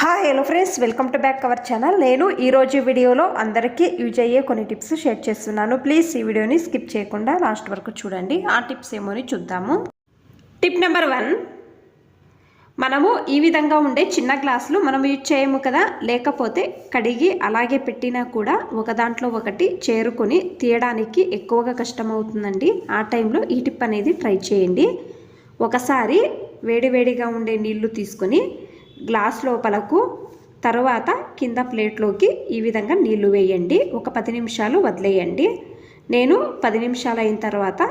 Hi hello friends welcome to back our channel నేను ఈరోజు వీడియోలో అందరికీ యూజ్ అయ్యే కొన్ని టిప్స్ షేర్ చేస్తున్నాను. ప్లీజ్ ఈ వీడియోని స్కిప్ చేయకుండా లాస్ట్ వరకు చూడండి. ఆ టిప్స్ ఏమోని చూద్దాము. టిప్ నెంబర్ వన్ మనము ఈ విధంగా ఉండే చిన్న గ్లాసులు మనం యూజ్ చేయము కదా? లేకపోతే కడిగి అలాగే పెట్టినా కూడా ఒక దాంట్లో ఒకటి చేరుకొని తీయడానికి ఎక్కువగా కష్టమవుతుందండి. ఆ టైంలో ఈ టిప్ అనేది ట్రై చేయండి. ఒకసారి వేడివేడిగా ఉండే నీళ్ళు తీసుకొని గ్లాస్ లోపలకు తర్వాత కింద ప్లేట్లోకి ఈ విధంగా నీళ్ళు వేయండి. ఒక పది నిమిషాలు వదిలేయండి. నేను పది నిమిషాలు అయిన తర్వాత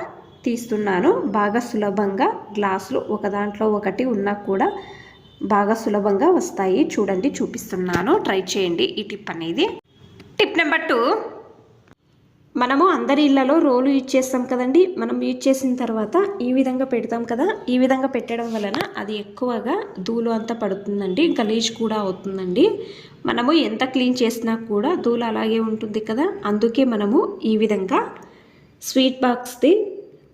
తీస్తున్నాను. బాగా సులభంగా గ్లాసులు ఒక దాంట్లో ఒకటి ఉన్నా కూడా బాగా సులభంగా వస్తాయి. చూడండి చూపిస్తున్నాను. ట్రై చేయండి ఈ టిప్ అనేది. Tip number two. మనము అందరి ఇళ్ళలో రోలు యూజ్ చేస్తాం కదండి. మనం యూజ్ చేసిన తర్వాత ఈ విధంగా పెడతాం కదా. ఈ విధంగా పెట్టడం వలన అది ఎక్కువగా ధూలు అంతా పడుతుందండి. గలీజ్ కూడా అవుతుందండి. మనము ఎంత క్లీన్ చేసినా కూడా ధూళ అలాగే ఉంటుంది కదా. అందుకే మనము ఈ విధంగా స్వీట్ బాక్స్ది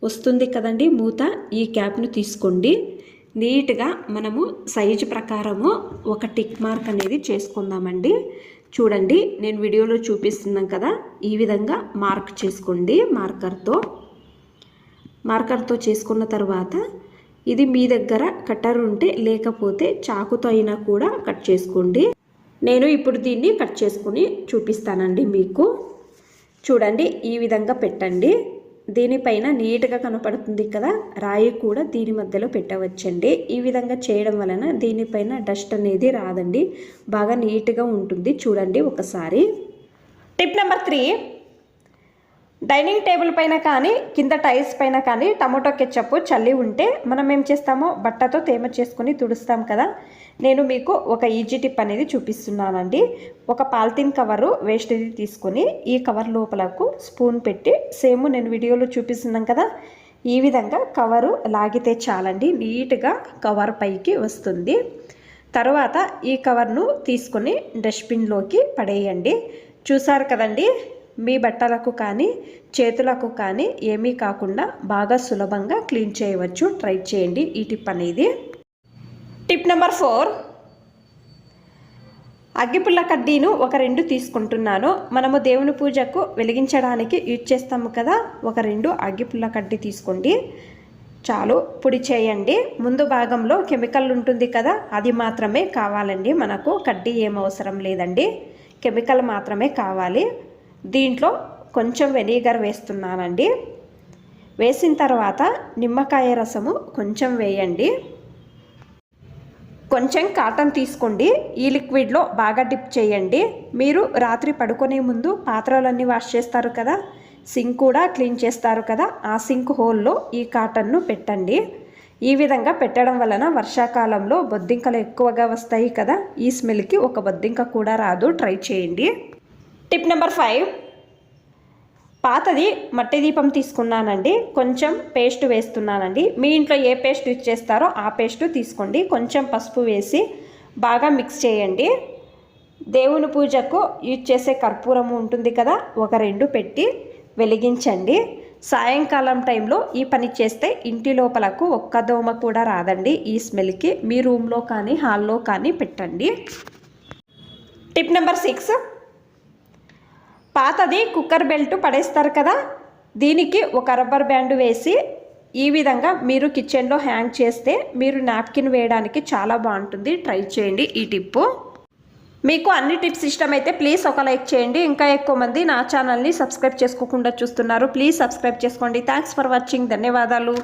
వస్తుంది కదండి మూత. ఈ క్యాప్ను తీసుకోండి. నీట్గా మనము సైజు ప్రకారము ఒక టిక్ మార్క్ అనేది చేసుకుందామండి. చూడండి నేను వీడియోలో చూపిస్తున్నాం కదా ఈ విధంగా మార్క్ చేసుకోండి మార్కర్తో. మార్కర్తో చేసుకున్న తర్వాత ఇది మీ దగ్గర కట్టర్ ఉంటే లేకపోతే చాకుతో అయినా కూడా కట్ చేసుకోండి. నేను ఇప్పుడు దీన్ని కట్ చేసుకుని చూపిస్తానండి మీకు. చూడండి ఈ విధంగా పెట్టండి. దీనిపైన నీట్గా కనపడుతుంది కదా రాయి కూడా దీని మధ్యలో పెట్టవచ్చండి. ఈ విధంగా చేయడం వలన దీనిపైన డస్ట్ అనేది రాదండి. బాగా నీట్గా ఉంటుంది. చూడండి ఒకసారి. Tip number three. Dining table పైన కానీ కింద టైల్స్ పైన కానీ టమాటో కెచ్చప్ చల్లి ఉంటే మనం ఏం చేస్తామో? బట్టతో తేమ చేసుకుని తుడుస్తాం కదా? నేను మీకు ఒక ఈజీ టిప్ అనేది చూపిస్తున్నానండి. ఒక పాలిథిన్ కవరు వేస్ట్ది తీసుకొని ఈ కవర్ లోపలకు స్పూన్ పెట్టి సేమ్ నేను వీడియోలో చూపిస్తున్నాం కదా? ఈ విధంగా కవరు లాగితే చాలండి. నీట్గా కవర్ పైకి వస్తుంది. తర్వాత ఈ కవర్ను తీసుకొని డస్ట్బిన్లోకి పడేయండి. చూసారు కదండి? మీ బట్టలకు కానీ చేతులకు కానీ ఏమీ కాకుండా బాగా సులభంగా క్లీన్ చేయవచ్చు. ట్రై చేయండి ఈ టిప్ అనేది. Tip number four. అగ్గిపుల్ల కడ్డీను ఒక రెండు తీసుకుంటున్నాను. మనము దేవుని పూజకు వెలిగించడానికి యూజ్ చేస్తాము కదా ఒక రెండు అగ్గిపుల్ల కడ్డీ తీసుకోండి. చాలు పొడి చేయండి. ముందు భాగంలో కెమికల్ ఉంటుంది కదా అది మాత్రమే కావాలండి. మనకు కడ్డీ ఏం అవసరం లేదండి. కెమికల్ మాత్రమే కావాలి. దీంట్లో కొంచెం వెనిగర్ వేస్తున్నానండి. వేసిన తర్వాత నిమ్మకాయ రసము కొంచెం వేయండి. కొంచెం కాటన్ తీసుకోండి. ఈ లిక్విడ్లో బాగా డిప్ చేయండి. మీరు రాత్రి పడుకునే ముందు పాత్రలన్నీ వాష్ చేస్తారు కదా? సింక్ కూడా క్లీన్ చేస్తారు కదా? ఆ సింక్ హోల్లో ఈ కాటన్ను పెట్టండి. ఈ విధంగా పెట్టడం వలన వర్షాకాలంలో బొద్దింకలు ఎక్కువగా వస్తాయి కదా? ఈ స్మెల్కి ఒక బొద్దింక కూడా రాదు. ట్రై చేయండి. టిప్ నెంబర్ ఫైవ్ పాతది మట్టి దీపం తీసుకున్నానండి. కొంచెం పేస్ట్ వేస్తున్నానండి. మీ ఇంట్లో ఏ పేస్ట్ యూజ్ చేస్తారో ఆ పేస్ట్ తీసుకోండి. కొంచెం పసుపు వేసి బాగా మిక్స్ చేయండి. దేవుని పూజకు యూజ్ చేసే కర్పూరము ఉంటుంది కదా ఒక రెండు పెట్టి వెలిగించండి. సాయంకాలం టైంలో ఈ పని చేస్తే ఇంటి లోపలకు ఒక్క దోమ కూడా రాదండి. ఈ స్మెల్కి మీ రూమ్లో కానీ హాల్లో కానీ పెట్టండి. టిప్ నెంబర్ సిక్స్ పాతది కుక్కర్ బెల్ట్ పడేస్తారు కదా దీనికి ఒక రబ్బర్ బ్యాండ్ వేసి ఈ విధంగా మీరు కిచెన్లో హ్యాంగ్ చేస్తే మీరు నాప్కిన్ వేయడానికి చాలా బాగుంటుంది. ట్రై చేయండి ఈ టిప్పు మీకు అన్ని టిప్స్ ఇష్టమైతే ప్లీజ్ ఒక లైక్ చేయండి. ఇంకా ఎక్కువ మంది నా ఛానల్ని సబ్స్క్రైబ్ చేసుకోకుండా చూస్తున్నారు. ప్లీజ్ సబ్స్క్రైబ్ చేసుకోండి. Thanks for watching. ధన్యవాదాలు.